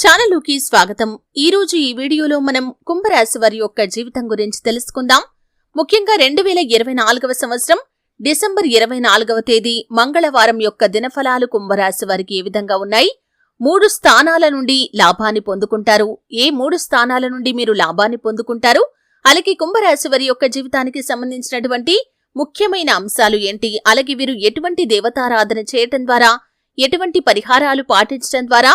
ఛానల్లోకి స్వాగతం. ఈ రోజు ఈ వీడియోలో మనం కుంభరాశి వారి యొక్క జీవితం గురించి తెలుసుకుందాం. ముఖ్యంగా రెండు వేల ఇరవై నాలుగవ సంవత్సరం డిసెంబర్ ఇరవై నాలుగవ తేదీ మంగళవారం యొక్క దినఫలాలు కుంభరాశి వారికి ఏ విధంగా ఉన్నాయి? మూడు స్థానాల నుండి లాభాన్ని పొందుకుంటారు. ఏ మూడు స్థానాల నుండి మీరు లాభాన్ని పొందుకుంటారు? అలాగే కుంభరాశి వారి యొక్క జీవితానికి సంబంధించినటువంటి ముఖ్యమైన అంశాలు ఏంటి? అలాగే వీరు ఎటువంటి దేవతారాధన చేయటం ద్వారా ఎటువంటి పరిహారాలు పాటించడం ద్వారా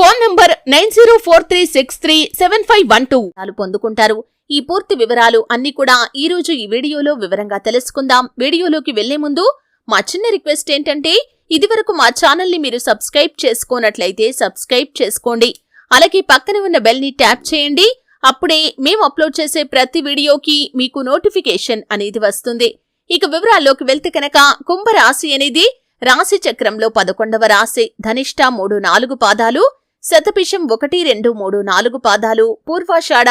Phone number nine zero four three six three seven five one two. పొందుకుంటారు. ఈ పూర్తి వివరాలు అన్ని కూడా ఈ రోజు ఈ వీడియోలో వివరంగా తెలుసుకుందాం. వీడియోలోకి వెళ్ళే ముందు మా చిన్న రిక్వెస్ట్ ఏంటంటే ఇదివరకు మా ఛానల్ని మీరు సబ్స్క్రైబ్ చేసుకోనట్లయితే సబ్స్క్రైబ్ చేసుకోండి. అలాగే పక్కన ఉన్న బెల్ని ట్యాప్ చేయండి. అప్పుడే మేము అప్లోడ్ చేసే ప్రతి వీడియోకి మీకు నోటిఫికేషన్ అనేది వస్తుంది. ఇక వివరాల్లోకి వెళ్తే కనుక కుంభరాశి అనేది రాశి చక్రంలో పదకొండవ రాశి. ధనిష్ట మూడు నాలుగు పాదాలు శతపిషం ఒకటి రెండు మూడు నాలుగు పాదాలు. పూర్వాషాఢ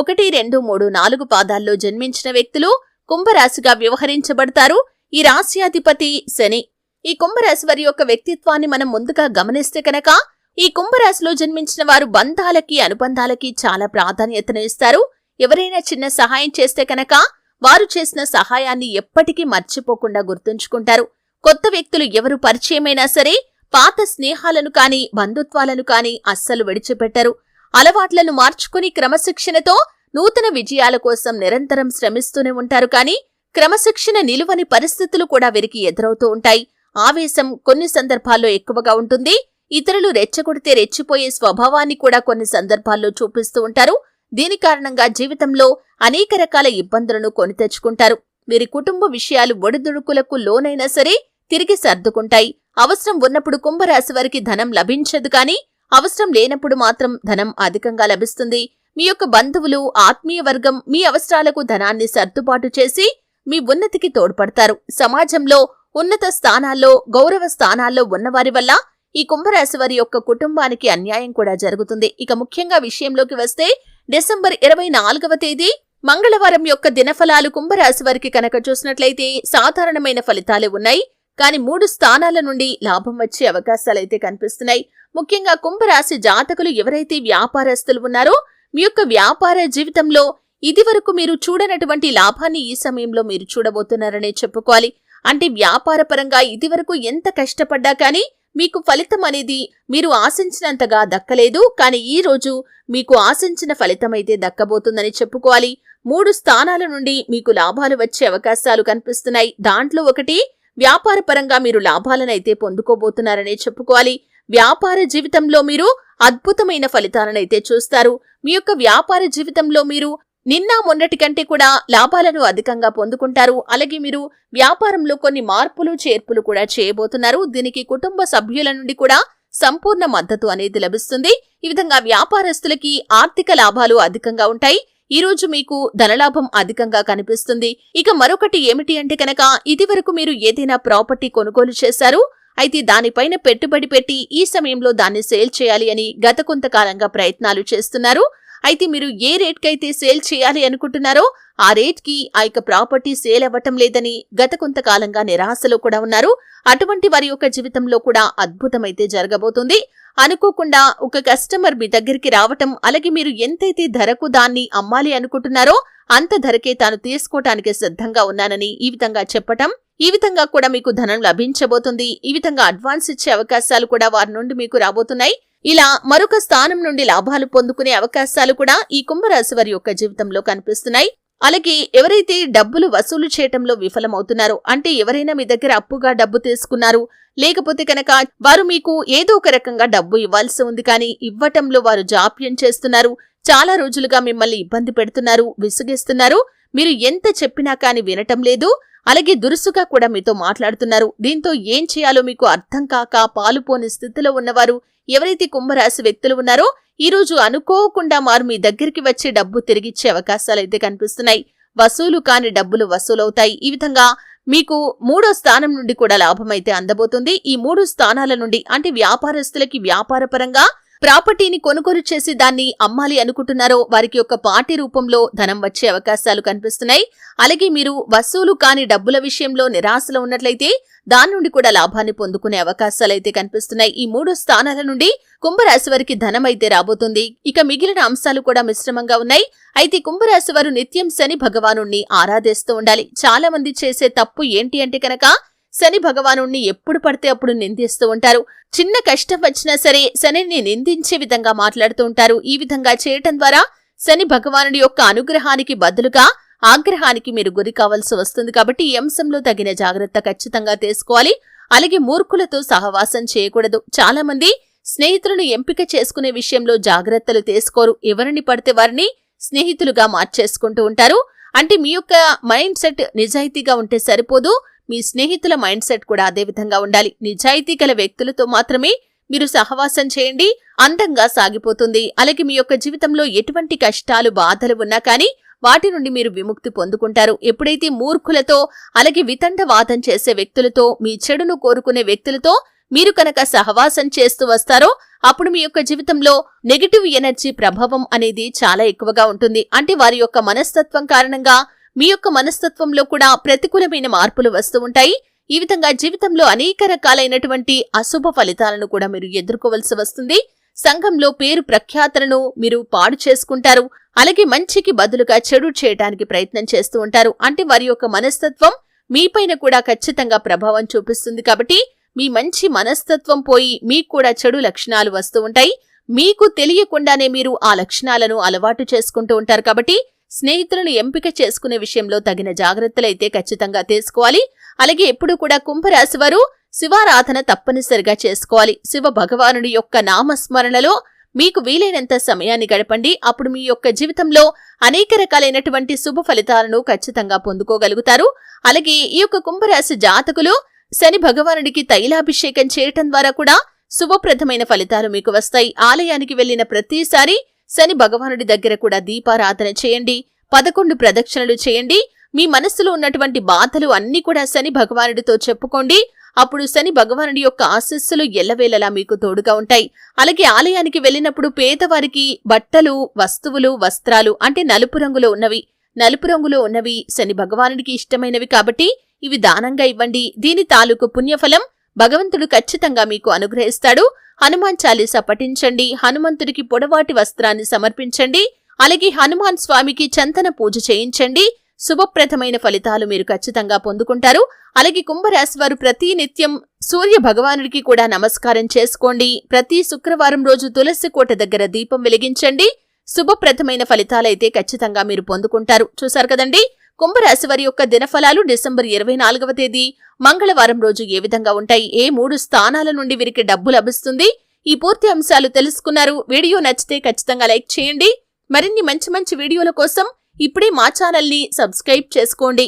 ఒకటి రెండు మూడు నాలుగు పాదాల్లో జన్మించిన వ్యక్తులు కుంభరాశిగా వ్యవహరించబడతారు. ఈ రాశ్యాధిపతి శని. ఈ కుంభరాశి వారి యొక్క వ్యక్తిత్వాన్ని మనం ముందుగా గమనిస్తే కనుక ఈ కుంభరాశిలో జన్మించిన వారు బంధాలకి అనుబంధాలకి చాలా ప్రాధాన్యతను ఇస్తారు. ఎవరైనా చిన్న సహాయం చేస్తే కనుక వారు చేసిన సహాయాన్ని ఎప్పటికీ మర్చిపోకుండా గుర్తుంచుకుంటారు. కొత్త వ్యక్తులు ఎవరు పరిచయమైనా సరే పాత స్నేహాలను కాని బంధుత్వాలను కాని అస్సలు విడిచిపెట్టరు. అలవాట్లను మార్చుకుని క్రమశిక్షణతో నూతన విజయాల కోసం నిరంతరం శ్రమిస్తూనే ఉంటారు కాని క్రమశిక్షణ నిలువని పరిస్థితులు కూడా వీరికి ఎదురవుతూ ఉంటాయి. ఆవేశం కొన్ని సందర్భాల్లో ఎక్కువగా ఉంటుంది. ఇతరులు రెచ్చగొడితే రెచ్చిపోయే స్వభావాన్ని కూడా కొన్ని సందర్భాల్లో చూపిస్తూ ఉంటారు. దీని కారణంగా జీవితంలో అనేక రకాల ఇబ్బందులను కొని తెచ్చుకుంటారు. వీరి కుటుంబ విషయాలు ఒడిదుడుకులకు లోనైనా సరే తిరిగి సర్దుకుంటాయి. అవసరం ఉన్నప్పుడు కుంభరాశి వారికి ధనం లభించదు కాని అవసరం లేనప్పుడు మాత్రం ధనం అధికంగా లభిస్తుంది. మీ యొక్క బంధువులు ఆత్మీయ వర్గం మీ అవసరాలకు ధనాన్ని సర్దుబాటు చేసి మీ ఉన్నతికి తోడ్పడతారు. సమాజంలో ఉన్నత స్థానాల్లో గౌరవ స్థానాల్లో ఉన్నవారి వల్ల ఈ కుంభరాశి వారి యొక్క కుటుంబానికి అన్యాయం కూడా జరుగుతుంది. ఇక ముఖ్యంగా విషయంలోకి వస్తే డిసెంబర్ ఇరవై నాలుగవ తేదీ మంగళవారం యొక్క దినఫలాలు కుంభరాశి వారికి కనుక చూసినట్లయితే సాధారణమైన ఫలితాలే ఉన్నాయి. కానీ మూడు స్థానాల నుండి లాభం వచ్చే అవకాశాలైతే కనిపిస్తున్నాయి. ముఖ్యంగా కుంభరాశి జాతకులు ఎవరైతే వ్యాపారస్తులు ఉన్నారో మీ యొక్క వ్యాపార జీవితంలో ఇదివరకు మీరు చూడనటువంటి లాభాన్ని ఈ సమయంలో మీరు చూడబోతున్నారనే చెప్పుకోవాలి. అంటే వ్యాపారపరంగా ఇదివరకు ఎంత కష్టపడ్డా కానీ మీకు ఫలితం అనేది మీరు ఆశించినంతగా దక్కలేదు. కానీ ఈ రోజు మీకు ఆశించిన ఫలితం అయితే దక్కబోతుందని చెప్పుకోవాలి. మూడు స్థానాల నుండి మీకు లాభాలు వచ్చే అవకాశాలు కనిపిస్తున్నాయి. దాంట్లో ఒకటి వ్యాపారపరంగా మీరు లాభాలనైతే పొందుకోబోతున్నారనే చెప్పుకోవాలి. వ్యాపార జీవితంలో మీరు అద్భుతమైన ఫలితాలనైతే చూస్తారు. మీ యొక్క వ్యాపార జీవితంలో మీరు నిన్న మొన్నటి కంటే కూడా లాభాలను అధికంగా పొందుకుంటారు. అలాగే మీరు వ్యాపారంలో కొన్ని మార్పులు చేర్పులు కూడా చేయబోతున్నారు. దీనికి కుటుంబ సభ్యుల నుండి కూడా సంపూర్ణ మద్దతు అనేది లభిస్తుంది. ఈ విధంగా వ్యాపారస్తులకి ఆర్థిక లాభాలు అధికంగా ఉంటాయి. ఈరోజు మీకు ధనలాభం అధికంగా కనిపిస్తుంది. ఇక మరొకటి ఏమిటి అంటే కనుక ఇదివరకు మీరు ఏదైనా ప్రాపర్టీ కొనుగోలు చేశారు అయితే దానిపైన పెట్టుబడి పెట్టి ఈ సమయంలో దాన్ని సేల్ చేయాలి అని గత కొంతకాలంగా ప్రయత్నాలు చేస్తున్నారు. అయితే మీరు ఏ రేట్కైతే సేల్ చేయాలి అనుకుంటున్నారో ఆ రేట్కి ఆ యొక్క ప్రాపర్టీ సేల్ అవ్వటం లేదని గత కొంతకాలంగా నిరాశలో కూడా ఉన్నారు. అటువంటి వారి యొక్క జీవితంలో కూడా అద్భుతమైతే జరగబోతుంది. అనుకోకుండా ఒక కస్టమర్ మీ దగ్గరికి రావటం అలాగే మీరు ఎంతైతే ధరకు దాన్ని అమ్మాలి అనుకుంటున్నారో అంత ధరకే తాను తీసుకోవటానికి సిద్ధంగా ఉన్నానని ఈ విధంగా చెప్పటం ఈ విధంగా కూడా మీకు ధనం లభించబోతుంది. ఈ విధంగా అడ్వాన్స్ ఇచ్చే అవకాశాలు కూడా వారి నుండి మీకు రాబోతున్నాయి. ఇలా మరొక స్థానం నుండి లాభాలు పొందుకునే అవకాశాలు కూడా ఈ కుంభరాశి వారి యొక్క జీవితంలో కనిపిస్తున్నాయి. అలాగే ఎవరైతే డబ్బులు వసూలు చేయటంలో విఫలమవుతున్నారో అంటే ఎవరైనా మీ దగ్గర అప్పుగా డబ్బు తీసుకున్నారు లేకపోతే కనుక వారు మీకు ఏదో ఒక రకంగా డబ్బు ఇవ్వాల్సి ఉంది కానీ ఇవ్వటంలో వారు జాప్యం చేస్తున్నారు చాలా రోజులుగా మిమ్మల్ని ఇబ్బంది పెడుతున్నారు విసుగిస్తున్నారు మీరు ఎంత చెప్పినా కానీ వినటం లేదు. అలాగే దురుసుగా కూడా మీతో మాట్లాడుతున్నారు. దీంతో ఏం చేయాలో మీకు అర్థం కాక పాలుపోని స్థితిలో ఉన్నవారు ఎవరైతే కుంభరాశి వ్యక్తులు ఉన్నారో ఈ రోజు అనుకోకుండా వారు మీ దగ్గరికి వచ్చే డబ్బు తిరిగిచ్చే అవకాశాలు అయితే కనిపిస్తున్నాయి. వసూలు కాని డబ్బులు వసూలవుతాయి. ఈ విధంగా మీకు మూడో స్థానం నుండి కూడా లాభం అయితే అందబోతుంది. ఈ మూడు స్థానాల నుండి అంటే వ్యాపారస్తులకి వ్యాపారపరంగా ప్రాపర్టీని కొనుగోలు చేసి దాన్ని అమ్మాలి అనుకుంటున్నారో వారికి ఒక పార్టీ రూపంలో ధనం వచ్చే అవకాశాలు కనిపిస్తున్నాయి. అలాగే మీరు వసూలు కాని డబ్బుల విషయంలో నిరాశలో ఉన్నట్లయితే దాని నుండి కూడా లాభాన్ని పొందుకునే అవకాశాలు అయితే కనిపిస్తున్నాయి. ఈ మూడు స్థానాల నుండి కుంభరాశి వారికి ధనం అయితే రాబోతుంది. ఇక మిగిలిన అంశాలు కూడా మిశ్రమంగా ఉన్నాయి. అయితే కుంభరాశి వారు నిత్యం శని భగవాను ఆరాధిస్తూ ఉండాలి. చాలా మంది చేసే తప్పు ఏంటి అంటే కనుక శని భగవానుణ్ణి ఎప్పుడు పడితే అప్పుడు నిందిస్తూ ఉంటారు. చిన్న కష్టం వచ్చినా సరే శనిని నిందించే విధంగా మాట్లాడుతూ ఉంటారు. ఈ విధంగా చేయటం ద్వారా శని భగవానుడి యొక్క అనుగ్రహానికి బదులుగా ఆగ్రహానికి మీరు గురి కావాల్సి వస్తుంది కాబట్టి ఈ అంశంలో తగిన జాగ్రత్త ఖచ్చితంగా తీసుకోవాలి. అలాగే మూర్ఖులతో సహవాసం చేయకూడదు. చాలా మంది స్నేహితులను ఎంపిక చేసుకునే విషయంలో జాగ్రత్తలు తీసుకోరు. ఎవరిని పడితే వారిని స్నేహితులుగా మార్చేసుకుంటూ ఉంటారు. అంటే మీ యొక్క మైండ్ సెట్ నిజాయితీగా ఉంటే సరిపోదు. మీ స్నేహితుల మైండ్ సెట్ కూడా అదే విధంగా ఉండాలి. నిజాయితీ గల వ్యక్తులతో మాత్రమే మీరు సహవాసం చేయండి. అందంగా సాగిపోతుంది. అలాగే మీ యొక్క జీవితంలో ఎటువంటి కష్టాలు బాధలు ఉన్నా కానీ వాటి నుండి మీరు విముక్తి పొందుకుంటారు. ఎప్పుడైతే మూర్ఖులతో అలాగే వితండవాదం చేసే వ్యక్తులతో మీ చెడును కోరుకునే వ్యక్తులతో మీరు కనుక సహవాసం చేస్తూ వస్తారో అప్పుడు మీ యొక్క జీవితంలో నెగిటివ్ ఎనర్జీ ప్రభావం అనేది చాలా ఎక్కువగా ఉంటుంది. అంటే వారి యొక్క మనస్తత్వం కారణంగా మీ యొక్క మనస్తత్వంలో కూడా ప్రతికూలమైన మార్పులు వస్తూ ఉంటాయి. ఈ విధంగా జీవితంలో అనేక రకాలైనటువంటి అశుభ ఫలితాలను కూడా మీరు ఎదుర్కోవలసి వస్తుంది. సంఘంలో పేరు ప్రఖ్యాతలను మీరు పాడు చేసుకుంటారు. అలాగే మంచికి బదులుగా చెడు చేయడానికి ప్రయత్నం చేస్తూ ఉంటారు. అంటే వారి యొక్క మనస్తత్వం మీపైన కూడా ఖచ్చితంగా ప్రభావం చూపిస్తుంది కాబట్టి మీ మంచి మనస్తత్వం పోయి మీకు కూడా చెడు లక్షణాలు వస్తూ ఉంటాయి. మీకు తెలియకుండానే మీరు ఆ లక్షణాలను అలవాటు చేసుకుంటూ ఉంటారు కాబట్టి స్నేహితులను ఎంపిక చేసుకునే విషయంలో తగిన జాగ్రత్తలైతే ఖచ్చితంగా తీసుకోవాలి. అలాగే ఎప్పుడూ కూడా కుంభరాశి వారు శివారాధన తప్పనిసరిగా చేసుకోవాలి. శివ భగవానుడి యొక్క నామస్మరణలో మీకు వీలైనంత సమయాన్ని గడపండి. అప్పుడు మీ యొక్క జీవితంలో అనేక రకాలైనటువంటి శుభ ఫలితాలను ఖచ్చితంగా పొందుకోగలుగుతారు. అలాగే ఈ యొక్క కుంభరాశి జాతకులు శని భగవానుడికి తైలాభిషేకం చేయటం ద్వారా కూడా శుభప్రదమైన ఫలితాలు మీకు వస్తాయి. ఆలయానికి వెళ్ళిన ప్రతిసారి శని భగవానుడి దగ్గర కూడా దీపారాధన చేయండి పదకొండు ప్రదక్షిణలు చేయండి మీ మనస్సులో ఉన్నటువంటి బాధలు అన్ని కూడా శని భగవానుడితో చెప్పుకోండి. అప్పుడు శని భగవానుడి యొక్క ఆశస్సులు ఎల్లవేళలా మీకు తోడుగా ఉంటాయి. అలాగే ఆలయానికి వెళ్ళినప్పుడు పేదవారికి బట్టలు వస్తువులు వస్త్రాలు అంటే నలుపు రంగులో ఉన్నవి. నలుపు రంగులో ఉన్నవి శని భగవానుడికి ఇష్టమైనవి కాబట్టి ఇవి దానంగా ఇవ్వండి. దీని తాలూకు పుణ్యఫలం భగవంతుడు ఖచ్చితంగా మీకు అనుగ్రహిస్తాడు. హనుమాన్ చాలీసా పఠించండి. హనుమంతుడికి పొడవాటి వస్త్రాన్ని సమర్పించండి. అలాగే హనుమాన్ స్వామికి చంతన పూజ చేయించండి. శుభప్రదమైన ఫలితాలు మీరు ఖచ్చితంగా పొందుకుంటారు. అలాగే కుంభరాశి వారు ప్రతి నిత్యం సూర్య భగవానుడికి కూడా నమస్కారం చేసుకోండి. ప్రతి శుక్రవారం రోజు తులసి కోట దగ్గర దీపం వెలిగించండి. శుభప్రదమైన ఫలితాలైతే ఖచ్చితంగా మీరు పొందుకుంటారు. చూశారు కదండి? కుంభరాశి వారి యొక్క దినఫలాలు డిసెంబర్ ఇరవై నాలుగవ తేదీ. మంగళవారం రోజు ఏ విధంగా ఉంటాయి? ఏ మూడు స్థానాల నుండి వీరికి డబ్బు లభిస్తుంది? ఈ పూర్తి అంశాలు తెలుసుకున్నారు. వీడియో నచ్చితే ఖచ్చితంగా లైక్ చేయండి. మరిన్ని మంచి మంచి వీడియోల కోసం ఇప్పుడే మా ఛానల్ని సబ్స్క్రైబ్ చేసుకోండి.